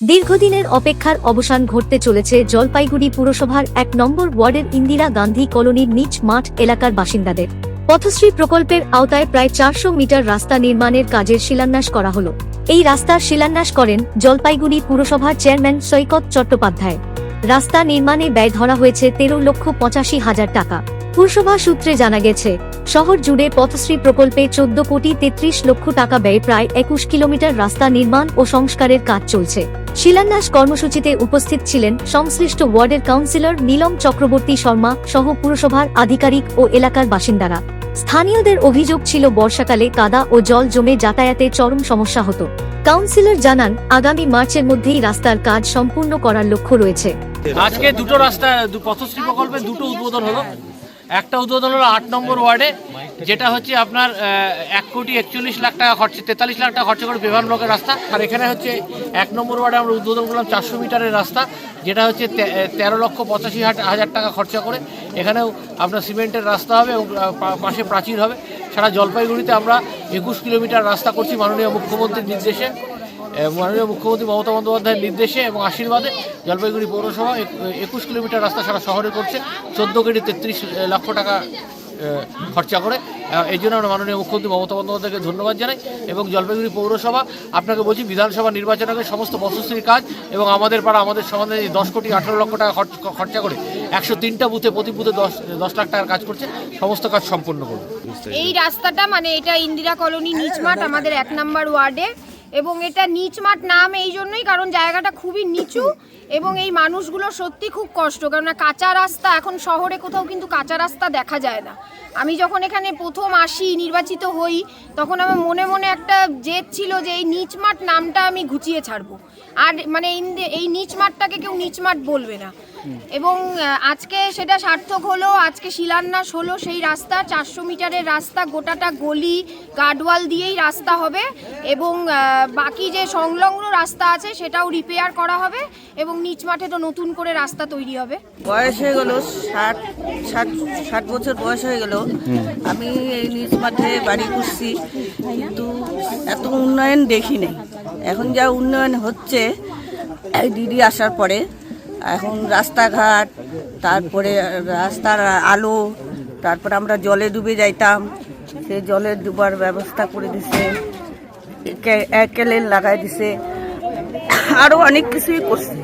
দীর্ঘদিনের অপেক্ষার অবসান ঘটতে চলেছে জলপাইগুড়ি পুরসভার এক নম্বর ওয়ার্ডের ইন্দিরা গান্ধী কলোনির নিচ মাঠ এলাকার বাসিন্দাদের। পথশ্রী প্রকল্পের আওতায় প্রায় চারশো মিটার রাস্তা নির্মাণের কাজের শিলান্যাস করা হলো। এই রাস্তার শিলান্যাস করেন জলপাইগুড়ি পুরসভার চেয়ারম্যান সৈকত চট্টোপাধ্যায়। রাস্তা নির্মাণে ব্যয় ধরা হয়েছে তেরো লক্ষ পঁচাশি হাজার টাকা। পুরসভা সূত্রে জানা গেছে শহর জুড়ে পথশ্রী প্রকল্পে চোদ্দ কোটি তেত্রিশ লক্ষ টাকা ব্যয় প্রায় একুশ কিলোমিটার রাস্তা নির্মাণ ও সংস্কারের কাজ চলছে। শিলান্যাস কর্মসূচিতে উপস্থিত ছিলেন সংশ্লিষ্ট ওয়ার্ডের কাউন্সিলর নীলম চক্রবর্তী শর্মা সহ পুরসভার আধিকারিক ও এলাকার বাসিন্দারা। স্থানীয়দের অভিযোগ ছিল বর্ষাকালে কাদা ও জল জমে যাতায়াতে চরম সমস্যা হতো। কাউন্সিলর জানান, আগামী মার্চের মধ্যেই রাস্তার কাজ সম্পূর্ণ করার লক্ষ্য রয়েছে। আজকে দুটো রাস্তা পথশ্রী প্রকল্পে দুটো উদ্বোধন হলো। একটা উদ্বোধন হলো আট নম্বর ওয়ার্ডে, যেটা হচ্ছে আপনার এক কোটি একচল্লিশ লাখ টাকা খরচ, তেতাল্লিশ লাখ টাকা খরচা করে বিমান ব্লকের রাস্তা। আর এখানে হচ্ছে এক নম্বর ওয়ার্ডে আমরা উদ্বোধন করলাম চারশো মিটারের রাস্তা, যেটা হচ্ছে তেরো লক্ষ পঁচাশি হাজার টাকা খরচা করে। এখানেও আপনার সিমেন্টের রাস্তা হবে এবং পাশে প্রাচীর হবে। সারা জলপাইগুড়িতে আমরা একুশ কিলোমিটার রাস্তা করছি মাননীয় মুখ্যমন্ত্রীর নির্দেশে। মাননীয় মুখ্যমন্ত্রী মমতা বন্দ্যোপাধ্যায়ের নির্দেশে এবং আশীর্বাদে জলপাইগুড়ি পৌরসভা এক- একুশ কিলোমিটার রাস্তা সারা শহরে করছে, চোদ্দ কোটি তেত্রিশ লক্ষ টাকা খরচা করে। এই জন্য আমরা মাননীয় মুখ্যমন্ত্রী মমতা বন্দ্যোপাধ্যায়কে ধন্যবাদ জানাই এবং জলপাইগুড়ি পৌরসভা, আপনাকে বলছি বিধানসভা নির্বাচন আগে সমস্ত পথশ্রীর কাজ এবং আমাদের পাড়া, আমাদের সমাধানে দশ কোটি আঠারো লক্ষ টাকা খরচ করে একশো তিনটা বুথে প্রতি বুথে দশ দশ লাখ টাকার কাজ করছে, সমস্ত কাজ সম্পূর্ণ করবে এই রাস্তাটা মানে এটা ইন্দিরা কলোনি নিচমাঠ আমাদের এক নাম্বার ওয়ার্ডে। এবং এটা নিচমাঠ নাম এই জন্যই, কারণ জায়গাটা খুবই নিচু এবং এই মানুষগুলো সত্যি খুব কষ্ট কারণ কাঁচা রাস্তা এখন শহরে কোথাও কিন্তু কাঁচা রাস্তা দেখা যায় না। আমি যখন এখানে প্রথম আসি, নির্বাচিত হই, তখন আমার মনে মনে একটা জেদ ছিল যে এই নিচমাঠ নামটা আমি ঘুচিয়ে ছাড়বো। আর মানে এই নিচমাঠটাকে কেউ নিচমাঠ বলবে না। এবং আজকে সেটা সার্থক হলো, আজকে শিলান্যাস হলো, সেই রাস্তা, চারশো মিটারের রাস্তা, গোটাটা গলি গার্ডওয়াল দিয়েই রাস্তা হবে। এবং বাকি যে সংলগ্ন রাস্তা আছে সেটাও রিপেয়ার করা হবে এবং নিচ মাঠে তো নতুন করে রাস্তা তৈরি হবে। বয়স হয়ে গেল ষাট ষাট ষাট বছর বয়স হয়ে গেল। আমি এই নিজ মাঠে বাড়ি করছি কিন্তু এত উন্নয়ন দেখি নাই এখন যা উন্নয়ন হচ্ছে এই দিদি আসার পরে এখন রাস্তাঘাট তারপরে রাস্তার আলো তারপরে আমরা জলে ডুবে যাইতাম সে জলে ডুবার ব্যবস্থা করে দিছে। একে- একেলেন লাগাই দিছে আরও অনেক কিছুই করছে